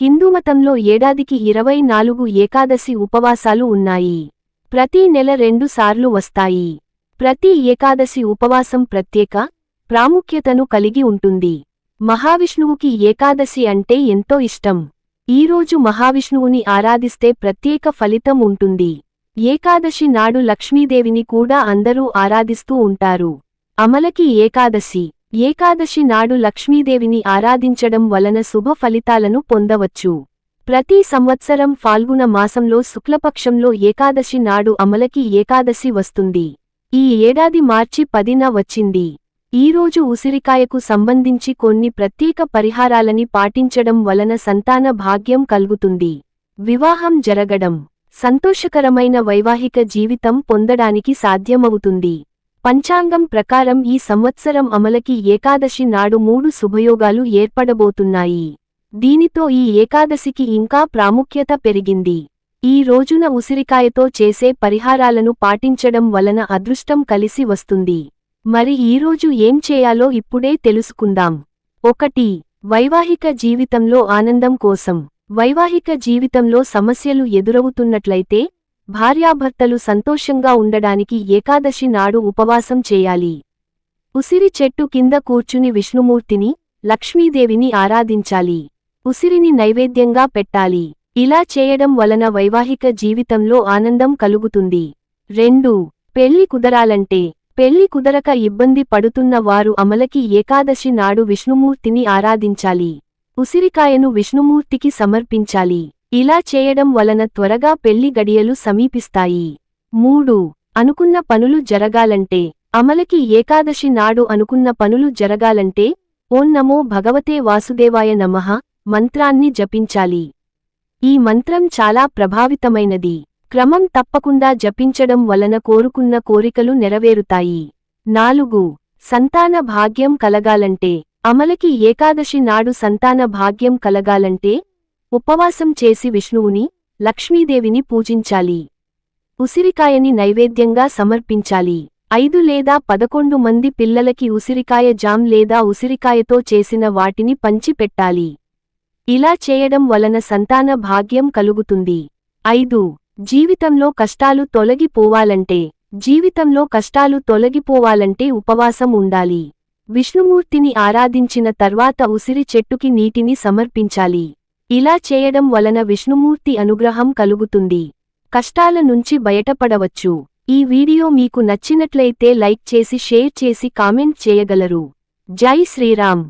హిందూమతంలో ఏడాదికి ఇరవై నాలుగు ఏకాదశి ఉపవాసాలు ఉన్నాయి. ప్రతి నెల రెండుసార్లు వస్తాయి. ప్రతి ఏకాదశి ఉపవాసం ప్రత్యేక ప్రాముఖ్యతను కలిగి ఉంటుంది. మహావిష్ణువుకి ఏకాదశి అంటే ఎంతో ఇష్టం. ఈరోజు మహావిష్ణువుని ఆరాధిస్తే ప్రత్యేక ఫలితం ఉంటుంది. ఏకాదశి నాడు లక్ష్మీదేవిని కూడా అందరూ ఆరాధిస్తూ ఉంటారు. అమలకి ఏకాదశి. ఏకాదశి నాడు లక్ష్మీదేవిని ఆరాధించడం వలన శుభ ఫలితాలను పొందవచ్చు. ప్రతి సంవత్సరం ఫాల్గుణ మాసంలో శుక్లపక్షంలో ఏకాదశి నాడు అమలకి ఏకాదశి వస్తుంది. ఈ ఏడాది మార్చి పదిన వచ్చింది. ఈరోజు ఉసిరికాయకు సంబంధించి కొన్ని ప్రత్యేక పరిహారాలని పాటించడం వలన సంతాన భాగ్యం కలుగుతుంది. వివాహం జరగడం. సంతోషకరమైన వైవాహిక జీవితం పొందడానికి సాధ్యమవుతుంది. పంచాంగం ప్రకారం ఈ సంవత్సరం అమలకి ఏకాదశి నాడు మూడు శుభయోగాలు ఏర్పడబోతున్నాయి. దీనితో ఈ ఏకాదశికి ఇంకా ప్రాముఖ్యత పెరిగింది. ఈ రోజున ఉసిరికాయతో చేసే పరిహారాలను పాటించడం వలన అదృష్టం కలిసి వస్తుంది. మరి ఈరోజు ఏం చేయాలో ఇప్పుడే తెలుసుకుందాం. ఒకటి వైవాహిక జీవితంలో ఆనందం కోసం. వైవాహిక జీవితంలో సమస్యలు ఎదురవుతున్నట్లయితే భార్యాభర్తలు సంతోషంగా ఉండడానికి ఏకాదశి నాడు ఉపవాసం చేయాలి. ఉసిరి చెట్టు కింద కూర్చుని విష్ణుమూర్తిని లక్ష్మీదేవిని ఆరాధించాలి. ఉసిరిని నైవేద్యంగా పెట్టాలి. ఇలా చేయడం వలన వైవాహిక జీవితంలో ఆనందం కలుగుతుంది. రెండు పెళ్ళి కుదరాలంటే పెళ్ళి కుదరక ఇబ్బంది పడుతున్న వారు అమలకి ఏకాదశి నాడు విష్ణుమూర్తిని ఆరాధించాలి. ఉసిరికాయను విష్ణుమూర్తికి సమర్పించాలి. ఇలా చేయడం వలన త్వరగా పెళ్ళి గడియలు సమీపిస్తాయి. మూడు అనుకున్న పనులు జరగాలంటే అమలకి ఏకాదశి నాడు అనుకున్న పనులు జరగాలంటే ఓం నమో భగవతే వాసుదేవాయ నమః మంత్రాన్ని జపించాలి. ఈ మంత్రం చాలా ప్రభావితమైనది. క్రమం తప్పకుండా జపించడం వలన కోరుకున్న కోరికలు నెరవేరుతాయి. నాలుగు సంతాన భాగ్యం కలగాలంటే అమలకి ఏకాదశి నాడు సంతాన భాగ్యం కలగాలంటే ఉపవాసం చేసి విష్ణువుని లక్ష్మీదేవిని పూజించాలి. ఉసిరికాయని నైవేద్యంగా సమర్పించాలి. ఐదు లేదా పదకొండు మంది పిల్లలకి ఉసిరికాయ జామ్ లేదా ఉసిరికాయతో చేసిన వాటిని పంచిపెట్టాలి. ఇలా చేయడం వలన సంతాన భాగ్యం కలుగుతుంది. ఐదు. జీవితంలో కష్టాలు తొలగిపోవాలంటే జీవితంలో కష్టాలు తొలగిపోవాలంటే ఉపవాసం ఉండాలి. విష్ణుమూర్తిని ఆరాధించిన తర్వాత ఉసిరి చెట్టుకి నీటిని సమర్పించాలి. ఇలా చేయడం వలన విష్ణుమూర్తి అనుగ్రహం కలుగుతుంది. కష్టాల నుంచి బయటపడవచ్చు. ఈ వీడియో మీకు నచ్చినట్లయితే లైక్ చేసి షేర్ చేసి కామెంట్ చేయగలరు. జై శ్రీరామ్.